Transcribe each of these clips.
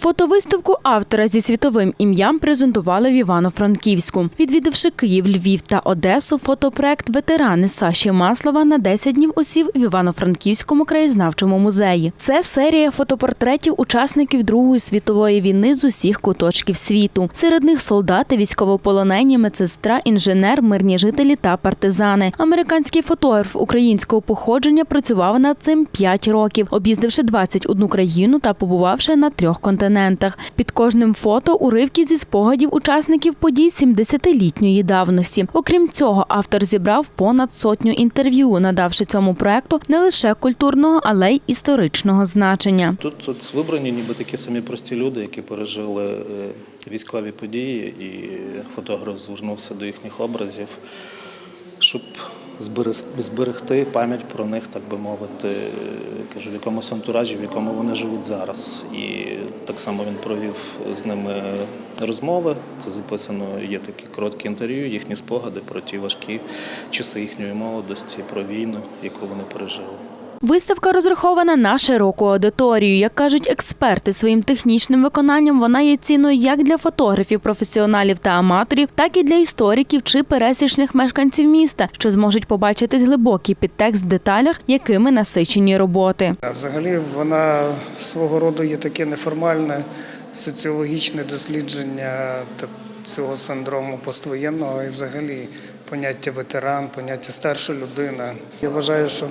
Фотовиставку автора зі світовим ім'ям презентували в Івано-Франківську. Відвідавши Київ, Львів та Одесу, фотопроект Ветерани Саші Маслова на 10 днів осів в Івано-Франківському краєзнавчому музеї. Це серія фотопортретів учасників Другої світової війни з усіх куточків світу. Серед них солдати, військовополонені, медсестра, інженер, мирні жителі та партизани. Американський фотограф українського походження працював над цим 5 років, об'їздивши 21 країну та побувавши на трьох континентах. Під кожним фото уривки зі спогадів учасників подій 70-літньої давності. Окрім цього, автор зібрав понад сотню інтерв'ю, надавши цьому проекту не лише культурного, але й історичного значення. Тут, тут вибрані ніби такі самі прості люди, які пережили е, військові події, і фотограф звернувся до їхніх образів, щоб зберегти пам'ять про них, так би мовити, кажу, в якомусь антуражі, в якому вони живуть зараз. І так само він провів з ними розмови. Це записано, є такі короткі інтерв'ю, їхні спогади про ті важкі часи їхньої молодості, про війну, яку вони пережили. Виставка розрахована на широку аудиторію. Як кажуть експерти, своїм технічним виконанням вона є цінною як для фотографів, професіоналів та аматорів, так і для істориків чи пересічних мешканців міста, що зможуть побачити глибокий підтекст в деталях, якими насичені роботи. Взагалі вона свого роду є таке неформальне соціологічне дослідження цього синдрому поствоєнного і взагалі поняття ветеран, поняття старша людина. Я вважаю, що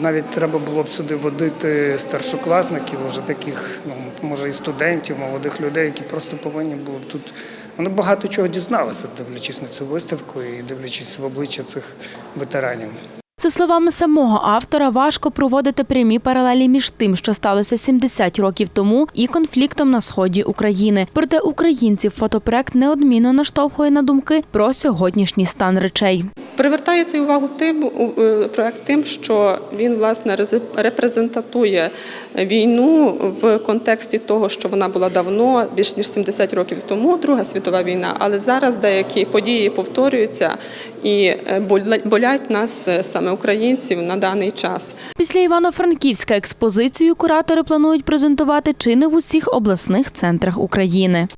навіть треба було б сюди водити старшокласників, уже таких, ну може і студентів, молодих людей, які просто повинні були тут. Вони багато чого дізналися, дивлячись на цю виставку і дивлячись в обличчя цих ветеранів. За словами самого автора, важко проводити прямі паралелі між тим, що сталося 70 років тому, і конфліктом на сході України. Проте українців фотопроект неодмінно наштовхує на думки про сьогоднішній стан речей. Привертає цю увагу тим е, проект тим, що він власне рез- репрезентатує війну в контексті того, що вона була давно, більш ніж 70 років тому, Друга світова війна. Але зараз деякі події повторюються і е, болять нас е, саме українців на даний час. Після Івано-Франківська експозицію куратори планують презентувати чи не в усіх обласних центрах України.